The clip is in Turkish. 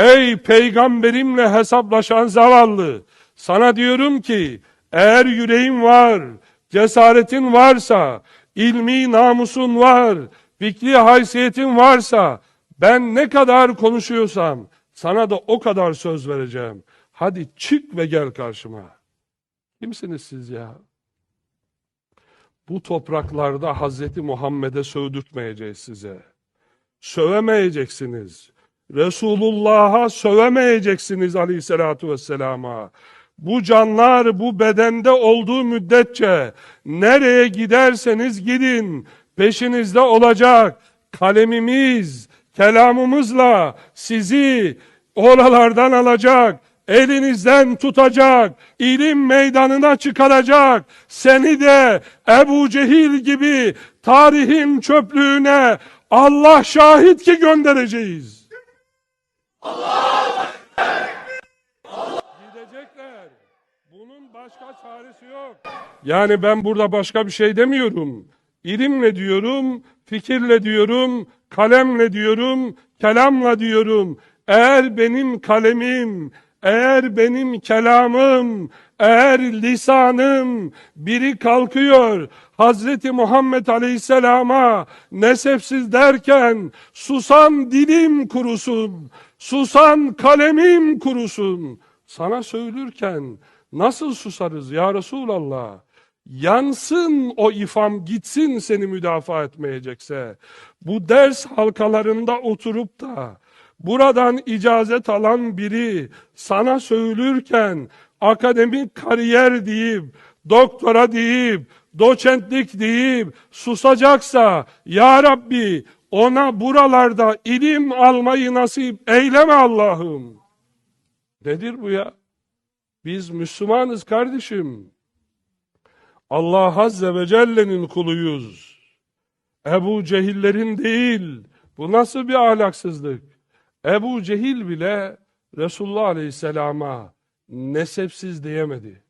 Ey peygamberimle hesaplaşan zavallı! Sana diyorum ki eğer yüreğin var, cesaretin varsa, ilmi namusun var, fikri haysiyetin varsa ben ne kadar konuşuyorsam sana da o kadar söz vereceğim. Hadi çık ve gel karşıma. Kimsiniz siz ya? Bu topraklarda Hazreti Muhammed'e sövdürtmeyeceğiz size. Sövemeyeceksiniz. Resulullah'a sövemeyeceksiniz aleyhissalatu vesselama. Bu canlar bu bedende olduğu müddetçe nereye giderseniz gidin peşinizde olacak. Kalemimiz, kelamımızla sizi oralardan alacak, elinizden tutacak, ilim meydanına çıkaracak. Seni de Ebu Cehil gibi tarihin çöplüğüne Allah şahit ki göndereceğiz. Gidecekler. Bunun başka çaresi yok. Yani ben burada başka bir şey demiyorum. İlimle diyorum, fikirle diyorum, kalemle diyorum, kelamla diyorum. Eğer benim kalemim, eğer benim kelamım, eğer lisanım biri kalkıyor Hazreti Muhammed Aleyhisselam'a nesepsiz derken susan dilim kurusun, susan kalemim kurusun. Sana söylürken nasıl susarız ya Resulallah? Yansın o ifam gitsin seni müdafaa etmeyecekse. Bu ders halkalarında oturup da buradan icazet alan biri sana söylürken akademik kariyer deyip, doktora deyip, doçentlik deyip susacaksa Ya Rabbi ona buralarda ilim almayı nasip eyleme Allah'ım. Nedir bu ya? Biz Müslümanız kardeşim. Allah Azze ve Celle'nin kuluyuz. Ebu Cehillerin değil. Bu nasıl bir ahlaksızlık? Ebu Cehil bile Resulullah Aleyhisselam'a nesepsiz diyemedi.